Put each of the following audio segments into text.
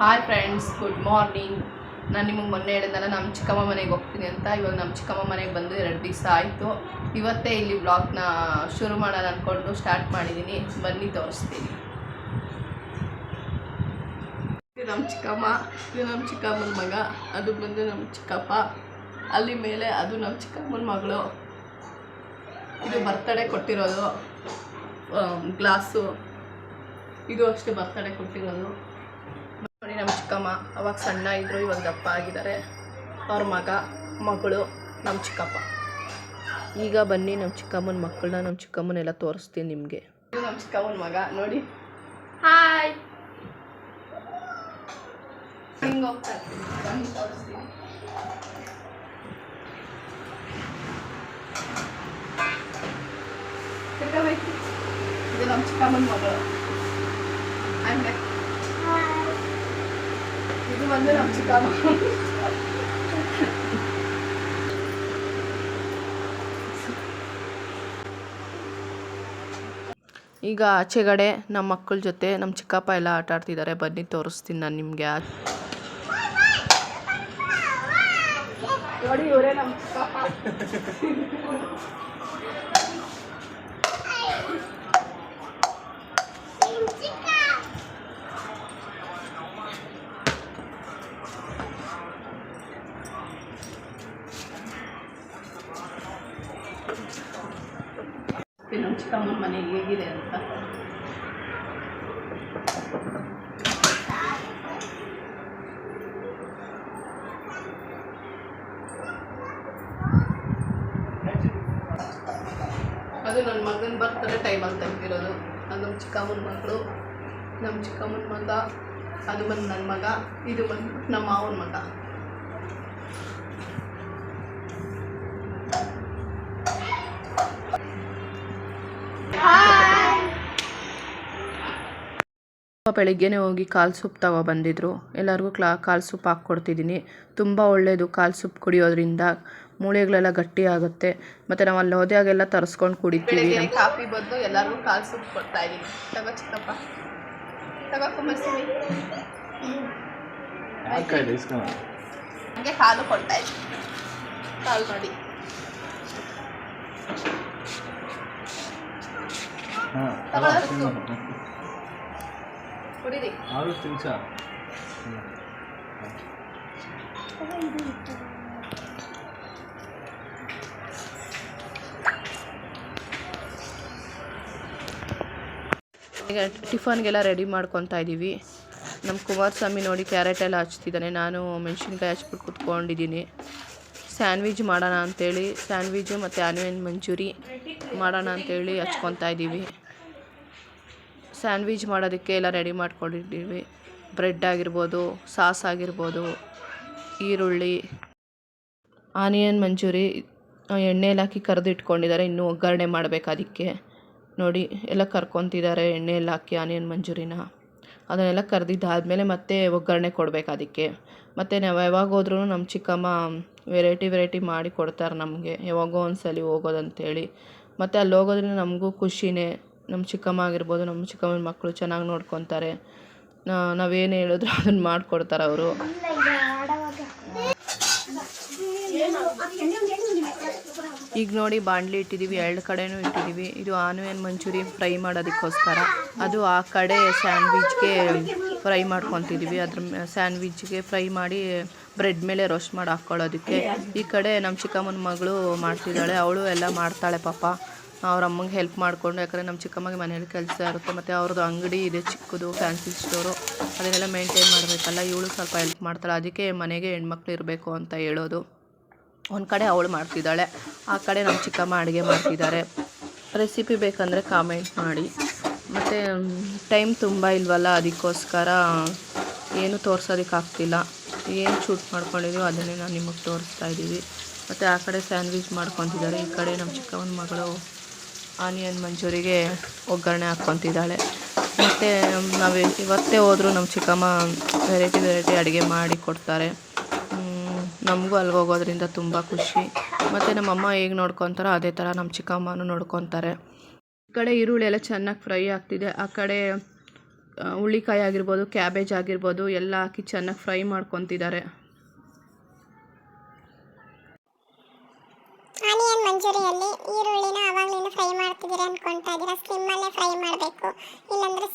Hi friends good morning ನಾನು ನಿಮಗೆ ಮೊನ್ನೆ ಹೇಳಿದ್ನಲ್ಲ ನಮ್ಮ ಚಿಕ್ಕಮ್ಮ ಮನೆಗೆ ಹೋಗ್ತೀನಿ ಅಂತ. ಇವಾಗ ನಮ್ಮ ಚಿಕ್ಕಮ್ಮ ಮನೆಗೆ ಬಂದು ಎರಡು ದಿವಸ ಆಯಿತು. ಇವತ್ತೇ ಇಲ್ಲಿ ಬ್ಲಾಗ್ನ ಶುರು ಮಾಡೋಣ ಅಂದ್ಕೊಂಡು ಸ್ಟಾರ್ಟ್ ಮಾಡಿದ್ದೀನಿ ಬನ್ನಿ ತೋರಿಸ್ತೀನಿ. ಇದು ನಮ್ಮ ಚಿಕ್ಕಮ್ಮ, ಇದು ನಮ್ಮ ಚಿಕ್ಕಮ್ಮನ ಮಗ, ಅದು ಬಂದು ನಮ್ಮ ಚಿಕ್ಕಪ್ಪ. ಅಲ್ಲಿ ಮೇಲೆ ಅದು ನಮ್ಮ ಚಿಕ್ಕಮ್ಮನ ಮಗಳು. ಇದು ಬರ್ತಡೇ ಕೊಟ್ಟಿರೋದು. ಗ್ಲಾಸು ಇದು ಅಷ್ಟೇ ಬರ್ತಡೇ ಕೊಟ್ಟಿರೋದು. ನಮ್ಮ ಚಿಕ್ಕಮ್ಮ ಅವಾಗ ಸಣ್ಣ ಇದ್ದರು ಇವಾಗ ದಪ್ಪ ಆಗಿದ್ದಾರೆ. ಅವ್ರ ಮಗ, ಮಗಳು ನಮ್ಮ ಚಿಕ್ಕಪ್ಪ. ಈಗ ಬನ್ನಿ ನಮ್ಮ ಚಿಕ್ಕಮ್ಮನ ಮಕ್ಕಳನ್ನ, ನಮ್ಮ ಚಿಕ್ಕಮ್ಮನೆಲ್ಲ ತೋರಿಸ್ತೀನಿ ನಿಮಗೆ. ನಮ್ಮ ಚಿಕ್ಕಮ್ಮನ ಮಗ, ನೋಡಿ. ಹಾಯ್ ಹಿಂಗೆ ಹೋಗ್ತಾ ಇರ್ತೀನಿ. ಬನ್ನಿ, ತೋರಿಸ್ತೀನಿ. ಇದು ನಮ್ಮ ಚಿಕ್ಕಮ್ಮನ ಮಗಳು. ಹಂಗೆ ಇದು ಬಂದು ನಮ್ಮ ಚಿಕ್ಕಮ್ಮ. ಈಗ ಆಚೆಗಡೆ ನಮ್ಮ ಮಕ್ಕಳ ಜೊತೆ ನಮ್ಮ ಚಿಕ್ಕಪ್ಪ ಎಲ್ಲ ಆಟ ಆಡ್ತಿದ್ದಾರೆ ಬನ್ನಿ ತೋರಿಸ್ತೀನಿ ನಾನು ನಿಮಗೆ. ನೋಡಿ ಇವರೇ ನಮ್ಮ ಚಿಕ್ಕಪ್ಪ. ಚಿಕ್ಕಮ್ಮನ ಮನೆ ಹೇಗಿದೆ ಅಂತ. ಅದು ನನ್ನ ಮಗನ ಬರ್ತಡೇ ಟೈಮಲ್ಲಿ ತೆಗ್ದಿರೋದು. ಅದು ನಮ್ಮ ಚಿಕ್ಕಮ್ಮನ ಮಗಳು. ನಮ್ಮ ಚಿಕ್ಕಮ್ಮನ ಮಗ, ಅದು ಬಂದು ನನ್ನ ಮಗ, ಇದು ಬಂದು ನಮ್ಮ ಮಾವನ ಮಗ. ಬೆಳಿಗ್ಗೆನೇ ಹೋಗಿ ಕಾಲು ಸೂಪ್ ತಗೊಬಂದಿದ್ರು ಎಲ್ಲರಿಗೂ ಕ್ಲಾ ಕಾಲು ಸೂಪ್ ಹಾಕ್ಕೊಡ್ತಿದ್ದೀನಿ ತುಂಬ ಒಳ್ಳೆಯದು ಕಾಲು ಸೂಪ್ ಕುಡಿಯೋದ್ರಿಂದ. ಮೂಳೆಗಳೆಲ್ಲ ಗಟ್ಟಿ ಆಗುತ್ತೆ. ಮತ್ತು ನಾವು ಅಲ್ಲಿ ಹೋದಾಗೆಲ್ಲ ತರಿಸ್ಕೊಂಡು ಕುಡಿತೀವಿ ಕಾಫಿ ಬದಲು ಎಲ್ಲರಿಗೂ ಕಾಲು ಸೂಪ್ ಕೊಡ್ತಾ ಇದ್ದೀನಿ ತಗೋ ಚಿಕ್ಕಪ್ಪ. ಹಂಗೆ ಹಾಲು ಕೊಡ್ತಾ ಇದ್ದೀನಿ. ಕಾಲು ಮಾಡಿ ಕುಡೀರಿ. ಆರು ಈಗ ಟಿಫನ್ಗೆಲ್ಲ ರೆಡಿ ಮಾಡ್ಕೊತಾ ಇದ್ದೀವಿ ನಮ್ಮ ಕುಮಾರಸ್ವಾಮಿ ನೋಡಿ ಕ್ಯಾರೆಟ್ ಎಲ್ಲ ಹಚ್ತಿದ್ದಾನೆ ನಾನು ಮೆಣಸಿನ್ಕಾಯಿ ಹಚ್ಬಿಟ್ಟು ಕುತ್ಕೊಂಡಿದ್ದೀನಿ. ಸ್ಯಾಂಡ್ವಿಚ್ ಮಾಡೋಣ ಅಂತೇಳಿ ಸ್ಯಾಂಡ್ವಿಚ್ ಮತ್ತು ಆನಿಯನ್ ಮಂಚೂರಿ ಮಾಡೋಣ ಅಂತೇಳಿ ಹಚ್ಕೊತಾ ಇದ್ದೀವಿ ಸ್ಯಾಂಡ್ವಿಚ್ ಮಾಡೋದಕ್ಕೆ ಎಲ್ಲ ರೆಡಿ ಮಾಡ್ಕೊಂಡಿದ್ದೀವಿ. ಬ್ರೆಡ್ ಆಗಿರ್ಬೋದು, ಸಾಸ್ ಆಗಿರ್ಬೋದು, ಈರುಳ್ಳಿ, ಆನಿಯನ್ ಮಂಚೂರಿ ಎಣ್ಣೆಯಲ್ಲಿ ಹಾಕಿ ಕರೆದು ಇಟ್ಕೊಂಡಿದ್ದಾರೆ ಇನ್ನೂ ಒಗ್ಗರಣೆ ಮಾಡಬೇಕು ಅದಕ್ಕೆ. ನೋಡಿ, ಎಲ್ಲ ಕರ್ಕೊತಿದ್ದಾರೆ ಎಣ್ಣೆಯಲ್ಲಿ ಹಾಕಿ ಆನಿಯನ್ ಮಂಚೂರಿನ. ಅದನ್ನೆಲ್ಲ ಕರೆದಿದ್ದಾದಮೇಲೆ ಮತ್ತೆ ಒಗ್ಗರಣೆ ಕೊಡಬೇಕು ಅದಕ್ಕೆ. ಮತ್ತು ನಾವು ಯಾವಾಗ ಹೋದ್ರೂ ನಮ್ಮ ಚಿಕ್ಕಮ್ಮ ವೆರೈಟಿ ವೆರೈಟಿ ಮಾಡಿ ಕೊಡ್ತಾರೆ ನಮಗೆ. ಯಾವಾಗೋ ಒಂದು ಸಲ ಹೋಗೋದಂತೇಳಿ. ಮತ್ತು ಅಲ್ಲಿ ಹೋಗೋದ್ರಿಂದ ನಮಗೂ ಖುಷಿನೇ. ನಮ್ಮ ಚಿಕ್ಕಮ್ಮ ಆಗಿರ್ಬೋದು, ನಮ್ಮ ಚಿಕ್ಕಮ್ಮನ ಮಕ್ಕಳು ಚೆನ್ನಾಗಿ ನೋಡ್ಕೊತಾರೆ. ನಾವೇನು ಹೇಳಿದ್ರು ಅದನ್ನು ಮಾಡಿಕೊಡ್ತಾರೆ ಅವರು. ಈಗ ನೋಡಿ ಬಾಣಲಿ ಇಟ್ಟಿದ್ದೀವಿ ಎರಡು ಕಡೆನೂ ಇಟ್ಟಿದ್ದೀವಿ ಇದು ಆನಿಯನ್ ಮಂಚೂರಿ ಫ್ರೈ ಮಾಡೋದಕ್ಕೋಸ್ಕರ. ಅದು ಆ ಕಡೆ ಸ್ಯಾಂಡ್ವಿಚ್ಗೆ ಫ್ರೈ ಮಾಡ್ಕೊತಿದ್ದೀವಿ ಅದ್ರ ಸ್ಯಾಂಡ್ವಿಚ್ಗೆ ಫ್ರೈ ಮಾಡಿ ಬ್ರೆಡ್ ಮೇಲೆ ರೋಸ್ಟ್ ಮಾಡಿ ಹಾಕ್ಕೊಳ್ಳೋದಕ್ಕೆ ಈ ಕಡೆ ನಮ್ಮ ಚಿಕ್ಕಮ್ಮನ ಮಗಳು ಮಾಡ್ತಿದ್ದಾಳೆ, ಅವಳು ಎಲ್ಲ ಮಾಡ್ತಾಳೆ ಪಾಪ. ಅವ್ರ ಅಮ್ಮಂಗೆ ಹೆಲ್ಪ್ ಮಾಡಿಕೊಂಡು, ಯಾಕಂದರೆ ನಮ್ಮ ಚಿಕ್ಕಮ್ಮಗೆ ಮನೆಯಲ್ಲಿ ಕೆಲಸ ಇರುತ್ತೆ, ಮತ್ತು ಅವ್ರದ್ದು ಅಂಗಡಿ ಇದೆ ಚಿಕ್ಕದು ಫ್ಯಾನ್ಸಿ ಸ್ಟೋರು ಅದನ್ನೆಲ್ಲ ಮೇಂಟೈನ್ ಮಾಡಬೇಕಲ್ಲ, ಇವಳು ಸ್ವಲ್ಪ ಹೆಲ್ಪ್ ಮಾಡ್ತಾಳೆ. ಅದಕ್ಕೆ ಮನೆಗೆ ಹೆಣ್ಮಕ್ಳು ಇರಬೇಕು ಅಂತ ಹೇಳೋದು. ಒಂದು ಕಡೆ ಅವಳು ಮಾಡ್ತಿದ್ದಾಳೆ, ಆ ಕಡೆ ನಮ್ಮ ಚಿಕ್ಕಮ್ಮ ಅಡುಗೆ ಮಾಡ್ತಿದ್ದಾರೆ. ರೆಸಿಪಿ ಬೇಕಂದರೆ ಕಾಮೆಂಟ್ ಮಾಡಿ. ಮತ್ತು ಟೈಮ್ ತುಂಬ ಇಲ್ವಲ್ಲ, ಅದಕ್ಕೋಸ್ಕರ ಏನು ತೋರ್ಸೋದಕ್ಕಾಗ್ತಿಲ್ಲ ಏನು ಶೂಟ್ ಮಾಡ್ಕೊಂಡಿದ್ದೀವೋ ಅದನ್ನೇ ನಾನು ನಿಮಗೆ ತೋರಿಸ್ತಾ ಇದ್ದೀವಿ. ಮತ್ತು ಆ ಕಡೆ ಸ್ಯಾಂಡ್ವಿಚ್ ಮಾಡ್ಕೊತಿದ್ದಾರೆ, ಈ ಕಡೆ ನಮ್ಮ ಚಿಕ್ಕಮ್ಮನ ಮಗಳು ಆನಿಯನ್ ಮಂಚೂರಿಗೆ ಒಗ್ಗರಣೆ ಹಾಕ್ಕೊತಿದ್ದಾಳೆ. ಮತ್ತು ನಾವು ಇವತ್ತೇ ಹೋದರೂ ನಮ್ಮ ಚಿಕ್ಕಮ್ಮ ವೆರೈಟಿ ವೆರೈಟಿ ಅಡುಗೆ ಮಾಡಿ ಕೊಡ್ತಾರೆ. ನಮಗೂ ಅಲ್ಲಿ ಹೋಗೋದ್ರಿಂದ ತುಂಬ ಖುಷಿ. ಮತ್ತು ನಮ್ಮಮ್ಮ ಹೇಗೆ ನೋಡ್ಕೊತಾರೋ ಅದೇ ಥರ ನಮ್ಮ ಚಿಕ್ಕಮ್ಮನೂ ನೋಡ್ಕೊತಾರೆ. ಈ ಕಡೆ ಈರುಳ್ಳಿ ಎಲ್ಲ ಚೆನ್ನಾಗಿ ಫ್ರೈ ಆಗ್ತಿದೆ. ಆ ಕಡೆ ಹುಳಿಕಾಯಿ ಆಗಿರ್ಬೋದು, ಕ್ಯಾಬೇಜ್ ಆಗಿರ್ಬೋದು, ಎಲ್ಲ ಹಾಕಿ ಚೆನ್ನಾಗಿ ಫ್ರೈ ಮಾಡ್ಕೊತಿದ್ದಾರೆ. ಈರುಳ್ಳಿನ ಫ್ರೈ ಮಾಡಬೇಕು.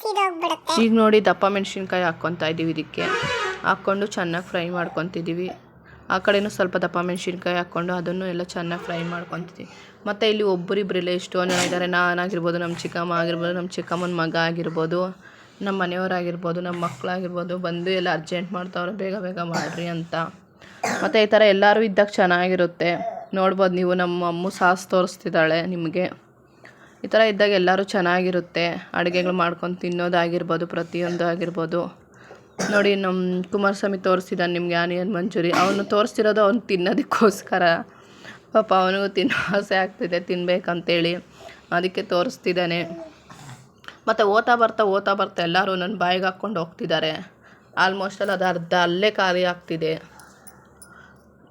ಸೀದೋಗ್ಬಿಡುತ್ತೆ ಈಗ ನೋಡಿ ದಪ್ಪ ಮೆಣಸಿನ್ಕಾಯಿ ಹಾಕ್ಕೊತಾ ಇದ್ದೀವಿ ಇದಕ್ಕೆ. ಹಾಕ್ಕೊಂಡು ಚೆನ್ನಾಗಿ ಫ್ರೈ ಮಾಡ್ಕೊತಿದ್ದೀವಿ. ಆ ಕಡೆನೂ ಸ್ವಲ್ಪ ದಪ್ಪ ಮೆಣಸಿನ್ಕಾಯಿ ಹಾಕ್ಕೊಂಡು ಅದನ್ನು ಎಲ್ಲ ಚೆನ್ನಾಗಿ ಫ್ರೈ ಮಾಡ್ಕೊತಿದ್ವಿ ಮತ್ತು ಇಲ್ಲಿ ಒಬ್ಬರಿಬ್ಬರಿಲ್ಲ ಎಷ್ಟೋ ಜನ ಇದ್ದಾರೆ ನಾನಾಗಿರ್ಬೋದು ನಮ್ಮ ಚಿಕ್ಕಮ್ಮ ಆಗಿರ್ಬೋದು ನಮ್ಮ ಚಿಕ್ಕಮ್ಮನ ಮಗ ಆಗಿರ್ಬೋದು ನಮ್ಮ ಮನೆಯವರಾಗಿರ್ಬೋದು ನಮ್ಮ ಮಕ್ಕಳಾಗಿರ್ಬೋದು ಬಂದು ಎಲ್ಲ ಅರ್ಜೆಂಟ್ ಮಾಡ್ತಾವ್ರೆ ಬೇಗ ಬೇಗ ಮಾಡಿರಿ ಅಂತ. ಮತ್ತು ಈ ಥರ ಎಲ್ಲರೂ ಇದ್ದಾಗ ಚೆನ್ನಾಗಿರುತ್ತೆ. ನೋಡ್ಬೋದು ನೀವು, ನಮ್ಮ ಅಮ್ಮ ಸಾಸ್ ತೋರಿಸ್ತಿದ್ದಾಳೆ ನಿಮಗೆ. ಈ ಥರ ಇದ್ದಾಗ ಎಲ್ಲರೂ ಚೆನ್ನಾಗಿರುತ್ತೆ. ಅಡುಗೆಗಳು ಮಾಡ್ಕೊಂಡು ತಿನ್ನೋದಾಗಿರ್ಬೋದು ಪ್ರತಿಯೊಂದು ಆಗಿರ್ಬೋದು. ನೋಡಿ, ನಮ್ಮ ಕುಮಾರಸ್ವಾಮಿ ತೋರಿಸಿದ್ದಾನೆ ನಿಮಗೆ ಆನಿಯನ್ ಮಂಚೂರಿ. ಅವನು ತೋರಿಸ್ತಿರೋದು ಅವ್ನು ತಿನ್ನೋದಕ್ಕೋಸ್ಕರ. ಪಾಪ ಅವನಿಗೂ ತಿನ್ನೋ ಆಸೆ ಆಗ್ತಿದೆ, ತಿನ್ಬೇಕಂತೇಳಿ. ಅದಕ್ಕೆ ತೋರಿಸ್ತಿದ್ದಾನೆ. ಮತ್ತು ಓತಾ ಬರ್ತಾ ಓತಾ ಬರ್ತಾ ಎಲ್ಲರೂ ನನ್ನ ಬಾಯಿಗೆ ಹಾಕ್ಕೊಂಡು ಹೋಗ್ತಿದ್ದಾರೆ. ಆಲ್ಮೋಸ್ಟ್ ಅಲ್ಲಿ ಅದು ಅರ್ಧ ಅಲ್ಲೇ ಖಾಲಿ ಆಗ್ತಿದೆ.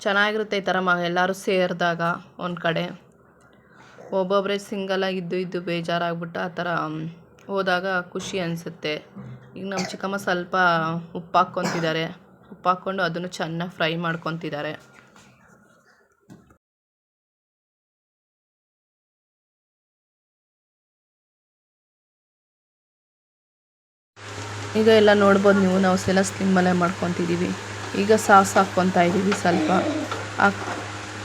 ಚೆನ್ನಾಗಿರುತ್ತೆ ಈ ಥರ ಮ ಎಲ್ಲರೂ ಸೇರಿದಾಗ ಒಂದು ಕಡೆ. ಒಬ್ಬೊಬ್ಬರೇ ಸಿಂಗಲಾಗಿ ಇದ್ದು ಇದ್ದು ಬೇಜಾರಾಗ್ಬಿಟ್ಟು ಆ ಥರ ಹೋದಾಗ ಖುಷಿ ಅನಿಸುತ್ತೆ. ಈಗ ನಮ್ಮ ಚಿಕ್ಕಮ್ಮ ಸ್ವಲ್ಪ ಉಪ್ಪು ಹಾಕ್ಕೊತಿದ್ದಾರೆ. ಉಪ್ಪು ಹಾಕ್ಕೊಂಡು ಅದನ್ನು ಚೆನ್ನಾಗಿ ಫ್ರೈ ಮಾಡ್ಕೊತಿದ್ದಾರೆ. ಈಗ ಎಲ್ಲ ನೋಡ್ಬೋದು ನೀವು, ನಾವು ಸೆಲ್ಲ ಸ್ಲಿಮ್ಮಲ್ಲೇ ಮಾಡ್ಕೊತಿದ್ದೀವಿ. ಈಗ ಸಾಸ್ ಹಾಕ್ಕೊತಾ ಇದ್ದೀವಿ ಸ್ವಲ್ಪ. ಆ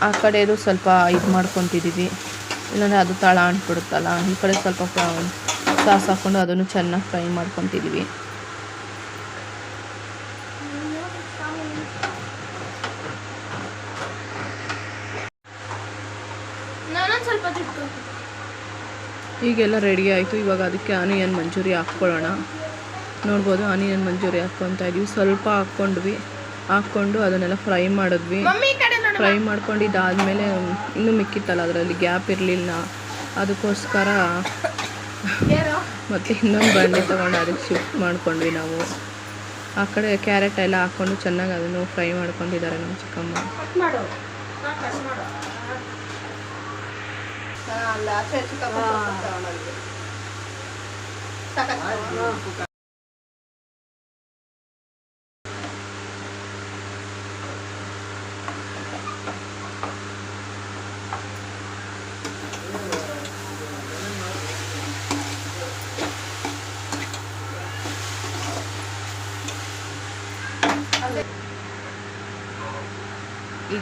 ಆ ಕಡೆದು ಸ್ವಲ್ಪ ಇದು ಮಾಡ್ಕೊತಿದ್ದೀವಿ. ಇಲ್ಲಾಂದರೆ ಅದು ತಳ ಅಂಟ್ಬಿಡುತ್ತಲ್ಲ ಈ ಕಡೆ ಸ್ವಲ್ಪ ಸಾಸ್ ಹಾಕ್ಕೊಂಡು ಅದನ್ನು ಚೆನ್ನಾಗಿ ಫ್ರೈ ಮಾಡ್ಕೊತಿದ್ದೀವಿ ಈಗೆಲ್ಲ ರೆಡಿ ಆಯಿತು. ಇವಾಗ ಅದಕ್ಕೆ ಆನಿಯನ್ ಮಂಚೂರಿ ಹಾಕ್ಕೊಳ್ಳೋಣ. ನೋಡ್ಬೋದು ಆನಿಯನ್ ಮಂಚೂರಿ ಹಾಕ್ಕೊತಾ ಇದೀವಿ. ಸ್ವಲ್ಪ ಹಾಕ್ಕೊಂಡ್ವಿ. ಹಾಕ್ಕೊಂಡು ಅದನ್ನೆಲ್ಲ ಫ್ರೈ ಮಾಡಿದ್ವಿ. ಫ್ರೈ ಮಾಡ್ಕೊಂಡು ಇದಾದಮೇಲೆ ಇನ್ನೂ ಮಿಕ್ಕಿತ್ತಲ್ಲ ಅದರಲ್ಲಿ ಗ್ಯಾಪ್ ಇರಲಿಲ್ಲ. ಅದಕ್ಕೋಸ್ಕರ ಮತ್ತು ಇನ್ನೊಂದು ಬಾಣಲೆ ತೊಗೊಂಡು ಅದಕ್ಕೆ ಶಿಫ್ಟ್ ಮಾಡ್ಕೊಂಡ್ವಿ ನಾವು. ಆ ಕಡೆ ಕ್ಯಾರೆಟ್ ಎಲ್ಲ ಹಾಕ್ಕೊಂಡು ಚೆನ್ನಾಗಿ ಅದನ್ನು ಫ್ರೈ ಮಾಡ್ಕೊಂಡಿದ್ದಾರೆ ನಮ್ಮ ಚಿಕ್ಕಮ್ಮ.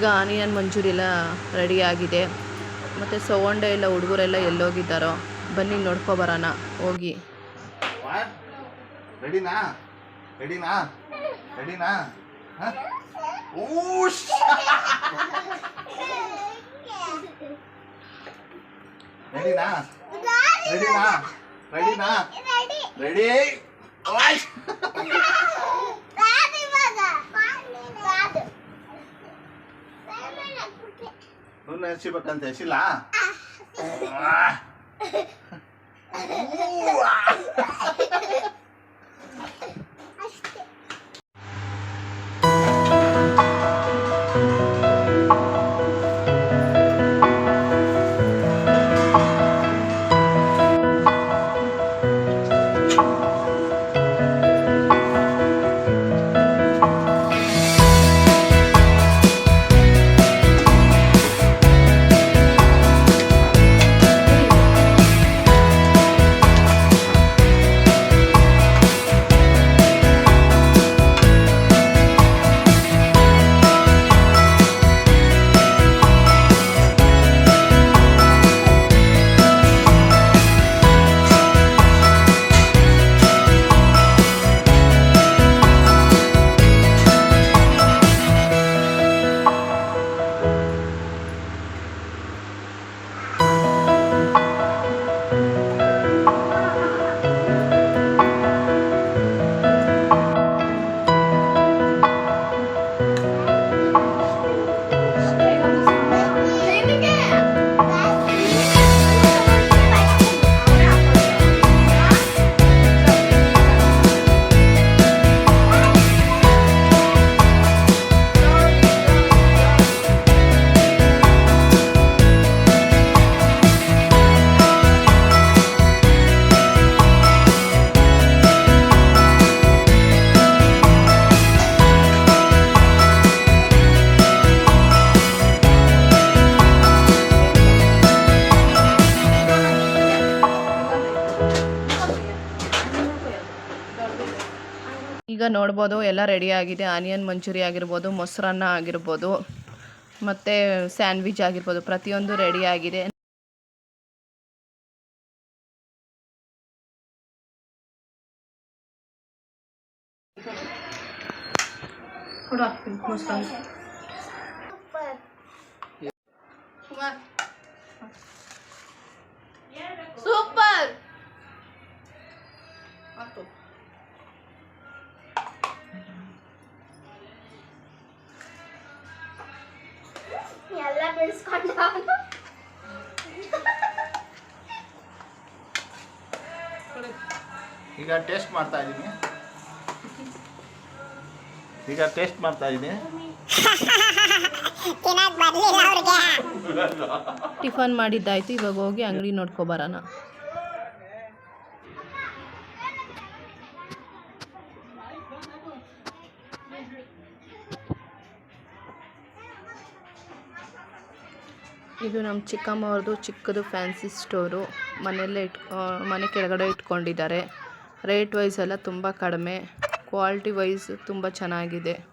ಈಗ ಆನಿಯನ್ ಮಂಚೂರಿ ಎಲ್ಲ ರೆಡಿ ಆಗಿದೆ. ಮತ್ತು ಸೌಂಡೆ ಎಲ್ಲ ಹುಡುಗರೆಲ್ಲ ಎಲ್ಲೋಗಿದ್ದಾರೋ? ಬನ್ನಿ ನೋಡ್ಕೊ ಬರೋಣ. ಹೋಗಿ. ರೆಡಿನಾ? ರೆಡಿನಾ? ರೆಡಿನಾ? ರೆಡಿನಾ? ರೆಡಿನಾ? ರೆಡಿ. ನುಣ್ಣು ಹಚ್ಬೇಕಂತ ಹಸಿಲ್ಲ ಈಗ ನೋಡ್ಬೋದು ಎಲ್ಲ ರೆಡಿ ಆಗಿದೆ. ಆನಿಯನ್ ಮಂಚೂರಿ ಆಗಿರ್ಬೋದು ಮೊಸರನ್ನ ಆಗಿರ್ಬೋದು ಮತ್ತು ಸ್ಯಾಂಡ್ವಿಚ್ ಆಗಿರ್ಬೋದು ಪ್ರತಿಯೊಂದು ರೆಡಿ ಆಗಿದೆ. ಕೊಡು ಈಗ ಟೇಸ್ಟ್ ಮಾಡ್ತಾ ಇದ್ದೀನಿ. ಈಗ ಟೇಸ್ಟ್ ಮಾಡ್ತಾ ಇದ್ದೀನಿ. ತಿನ್ನಕ್ ಬರ್ಲಿಲ್ಲ ಅವ್ರಿಗೆ. ಟಿಫನ್ ಮಾಡಿದ್ದಾಯ್ತು ಇವಾಗ ಹೋಗಿ ಅಂಗಡಿ ನೋಡ್ಕೊಬರೋಣ ಇದು ನಮ್ಮ ಚಿಕ್ಕಮ್ಮ ಅವ್ರದ್ದು ಚಿಕ್ಕದು ಫ್ಯಾನ್ಸಿ ಸ್ಟೋರು. ಮನೆಯಲ್ಲೇ ಇಟ್ ಮನೆ ಕೆಳಗಡೆ ಇಟ್ಕೊಂಡಿದ್ದಾರೆ. ರೇಟ್ ವೈಸ್ ಎಲ್ಲ ತುಂಬ ಕಡಿಮೆ. ಕ್ವಾಲಿಟಿ ವೈಸ್ ತುಂಬ ಚೆನ್ನಾಗಿದೆ.